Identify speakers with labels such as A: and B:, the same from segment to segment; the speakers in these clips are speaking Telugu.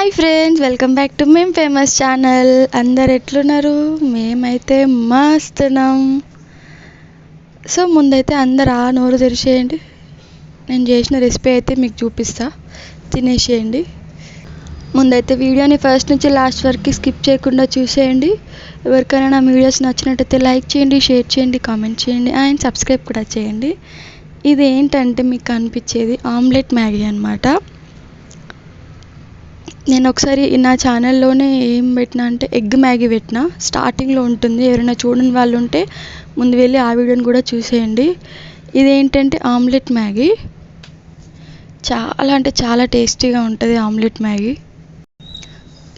A: Hi friends welcome back to Mem famous channel అందరు ఎట్లున్నారు? మేమైతే మస్తున్నాం. సో ముందైతే అందరు ఆ నోరు తెరిచేయండి. నేను చేసిన రెసిపీ అయితే మీకు చూపిస్తా. తినేసేయండి. ముందైతే వీడియోని ఫస్ట్ నుంచి లాస్ట్ వరకు స్కిప్ చేయకుండా చూసేయండి. ఎవరికైనా నా వీడియోస్ నచ్చినట్టయితే లైక్ చేయండి షేర్ చేయండి కామెంట్ చేయండి అండ్ సబ్స్క్రైబ్ కూడా చేయండి. ఇది ఏంటంటే మీకు అనిపించేది? ఆమ్లెట్ మ్యాగీ అనమాట నేను ఒకసారి నా ఛానల్లోనే ఏం పెట్టినా అంటే ఎగ్ మ్యాగీ పెట్టిన. స్టార్టింగ్లో ఉంటుంది. ఎవరైనా చూడని వాళ్ళు ఉంటే ముందు వెళ్ళి ఆ వీడియోని కూడా చూసేయండి. ఇదేంటంటే ఆమ్లెట్ మ్యాగీ. చాలా అంటే చాలా టేస్టీగా ఉంటుంది ఆమ్లెట్ మ్యాగీ.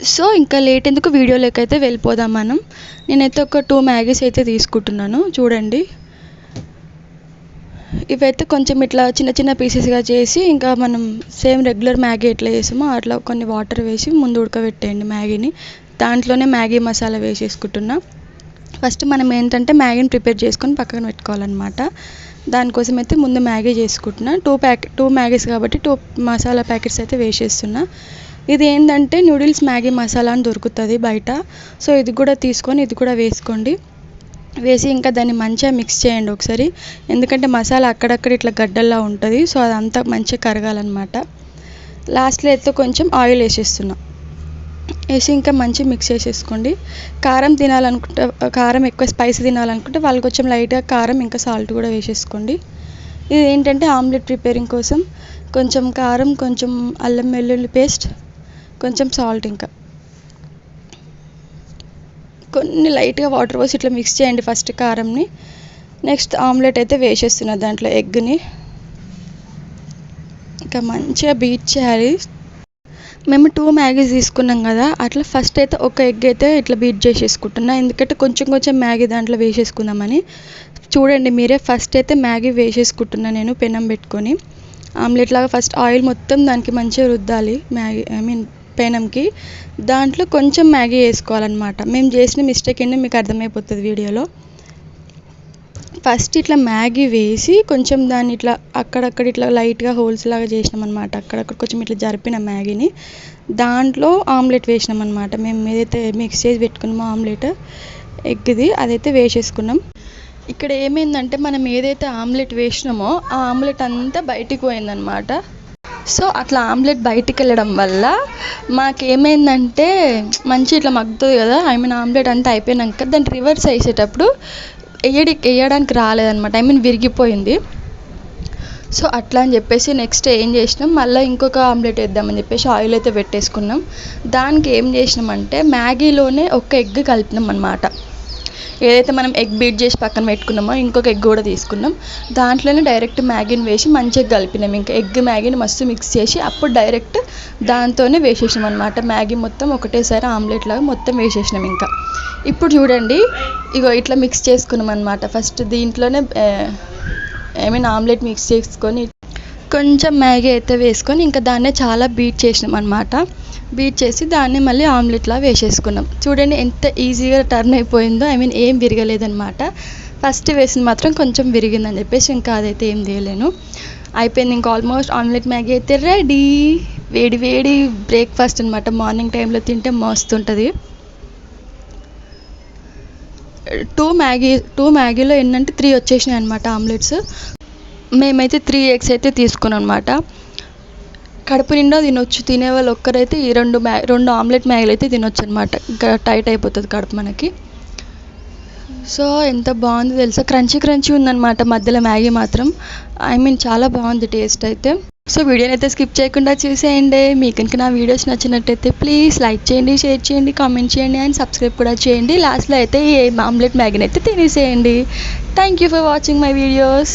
A: సో ఇంకా లేట్ ఎందుకు వీడియోలోకి అయితే వెళ్ళిపోదాం మనం. నేనైతే ఒక టూ మ్యాగీస్ అయితే తీసుకుంటున్నాను. చూడండి. ఇవైతే కొంచెం ఇట్లా చిన్న చిన్న పీసెస్గా చేసి ఇంకా మనం సేమ్ రెగ్యులర్ మ్యాగీ ఎట్లా చేసామో అట్లా కొన్ని వాటర్ వేసి ముందు ఉడకబెట్టేయండి మ్యాగీని. దాంట్లోనే మ్యాగీ మసాలా వేసేసుకుంటున్నా. ఫస్ట్ మనం ఏంటంటే మ్యాగీని ప్రిపేర్ చేసుకొని పక్కన పెట్టుకోవాలన్నమాట. దానికోసం అయితే ముందు మ్యాగీ చేసుకుంటున్నా. టూ ప్యాకెట్ టూ మ్యాగీస్ కాబట్టి టూ మసాలా ప్యాకెట్స్ అయితే వేసేస్తున్నా. ఇది ఏంటంటే నూడిల్స్ మ్యాగీ మసాలా అని దొరుకుతుంది బయట. సో ఇది కూడా తీసుకొని ఇది కూడా వేసుకోండి. వేసి ఇంకా దాన్ని మంచిగా మిక్స్ చేయండి ఒకసారి. ఎందుకంటే మసాలా అక్కడక్కడ ఇట్లా గడ్డల్లా ఉంటుంది. సో అదంతా మంచిగా కరగాలన్నమాట. లాస్ట్లో అయితే కొంచెం ఆయిల్ వేసేస్తున్నా. వేసి ఇంకా మంచిగా మిక్స్ చేసేసుకోండి. కారం తినాలనుకుంటే కారం ఎక్కువ స్పైసీ తినాలనుకుంటే వాళ్ళు కొంచెం లైట్గా కారం ఇంకా సాల్ట్ కూడా వేసేసుకోండి. ఇది ఏంటంటే ఆమ్లెట్ ప్రిపేరింగ్ కోసం. కొంచెం కారం కొంచెం అల్లం వెల్లుల్లి పేస్ట్ కొంచెం సాల్ట్ ఇంకా. కొన్ని లైట్గా వాటర్ పోసి ఇట్లా మిక్స్ చేయండి ఫస్ట్ కారంని. నెక్స్ట్ ఆమ్లెట్ అయితే వేసేస్తున్నా దాంట్లో ఎగ్ని. ఇంకా మంచిగా బీట్ చేయాలి. మేము టూ మ్యాగీస్ తీసుకున్నాం కదా అట్లా ఫస్ట్ అయితే ఒక ఎగ్ అయితే ఇట్లా బీట్ చేసేసుకుంటున్నా. ఎందుకంటే కొంచెం కొంచెం మ్యాగీ దాంట్లో వేసేసుకుందామని. చూడండి మీరే ఫస్ట్ అయితే మ్యాగీ వేసేసుకుంటున్నా నేను పెనం పెట్టుకొని. ఆమ్లెట్ లాగా ఫస్ట్ ఆయిల్ మొత్తం దానికి మంచిగా రుద్దాలి మ్యాగీ ఐ మీన్ పెనంకి. దాంట్లో కొంచెం మ్యాగీ వేసుకోవాలన్నమాట. మేము చేసిన మిస్టేక్ ఏంటో మీకు అర్థమైపోతుంది వీడియోలో. ఫస్ట్ ఇట్లా మ్యాగీ వేసి కొంచెం దాన్ని ఇట్లా అక్కడక్కడ ఇట్లా లైట్గా హోల్స్ లాగా చేసినామన్నమాట. అక్కడక్కడ కొంచెం ఇట్లా జరిపిన మ్యాగీని. దాంట్లో ఆమ్లెట్ వేసినాం అనమాట మేము ఏదైతే మిక్స్ చేసి పెట్టుకున్నామో ఆమ్లెట్ ఎగ్ది అదైతే వేసేసుకున్నాం. ఇక్కడ ఏమైందంటే మనం ఏదైతే ఆమ్లెట్ వేసినామో ఆ ఆమ్లెట్ అంతా బయటికి పోయిందనమాట సో అట్లా ఆమ్లెట్ బయటికి వెళ్ళడం వల్ల మాకేమైందంటే మంచి ఇట్లా మగ్గుతుంది కదా ఐ మీన్ ఆమ్లెట్ అంతా అయిపోయినాక దాన్ని రివర్స్ వేసేటప్పుడు వేయడి వేయడానికి రాలేదనమాట ఐ మీన్ విరిగిపోయింది. సో అట్లా అని చెప్పేసి నెక్స్ట్ ఏం చేసినాం మళ్ళీ ఇంకొక ఆమ్లెట్ వేద్దామని చెప్పేసి ఆయిల్ అయితే పెట్టేసుకున్నాం. దానికి ఏం చేసినామంటే మ్యాగీలోనే ఒక ఎగ్ కలిపినాం అనమాట ఏదైతే మనం ఎగ్ బీట్ చేసి పక్కన పెట్టుకున్నామో ఇంకొక ఎగ్ కూడా తీసుకున్నాం. దాంట్లోనే డైరెక్ట్ మ్యాగీని వేసి మంచిగా కలిపినాం. ఇంకా ఎగ్ మ్యాగీని మస్తు మిక్స్ చేసి అప్పుడు డైరెక్ట్ దాంతోనే వేసేసాం అనమాట మ్యాగీ మొత్తం ఒకటేసారి ఆమ్లెట్ లాగా మొత్తం వేసేసినాం ఇంకా. ఇప్పుడు చూడండి ఇగో ఇట్లా మిక్స్ చేసుకున్నాం అనమాట ఫస్ట్ దీంట్లోనే ఐ మీన్ ఆమ్లెట్ మిక్స్ చేసుకొని కొంచెం మ్యాగీ అయితే వేసుకొని ఇంకా దాన్నే చాలా బీట్ చేసినాం అనమాట బీట్ చేసి దాన్ని మళ్ళీ ఆమ్లెట్లా వేసేసుకున్నాం. చూడండి ఎంత ఈజీగా టర్న్ అయిపోయిందో ఐ మీన్ ఏం విరగలేదనమాట ఫస్ట్ వేసింది మాత్రం కొంచెం విరిగిందని చెప్పేసి ఇంకా అదైతే ఏం తీయలేను. అయిపోయింది ఇంకా ఆల్మోస్ట్ ఆమ్లెట్ మ్యాగీ అయితే రెడీ. వేడి వేడి బ్రేక్ఫాస్ట్ అనమాట మార్నింగ్ టైంలో తింటే మస్తుంటుంది. టూ మ్యాగీ టూ మ్యాగీలో ఏంటంటే త్రీ వచ్చేసినాయి అనమాట ఆమ్లెట్స్. మేమైతే త్రీ ఎగ్స్ అయితే తీసుకున్నాం అనమాట కడుపు నిండా తినొచ్చు. తినే వాళ్ళు ఒక్కరైతే ఈ రెండు మ్యా రెండు ఆమ్లెట్ మ్యాగీలు అయితే తినొచ్చు అనమాట ఇంకా టైట్ అయిపోతుంది కడుపు మనకి. సో ఎంత బాగుంది తెలుసా? క్రంచీ క్రంచీ ఉందన్నమాట మధ్యలో మ్యాగీ మాత్రం. ఐ మీన్ చాలా బాగుంది టేస్ట్ అయితే. సో వీడియోని అయితే స్కిప్ చేయకుండా చూసేయండి. మీకు కనుక నా వీడియోస్ నచ్చినట్టయితే ప్లీజ్ లైక్ చేయండి షేర్ చేయండి కామెంట్ చేయండి అండ్ సబ్స్క్రైబ్ కూడా చేయండి. లాస్ట్లో అయితే ఈ ఆమ్లెట్ మ్యాగీని అయితే తినేసేయండి. Thank you for watching my videos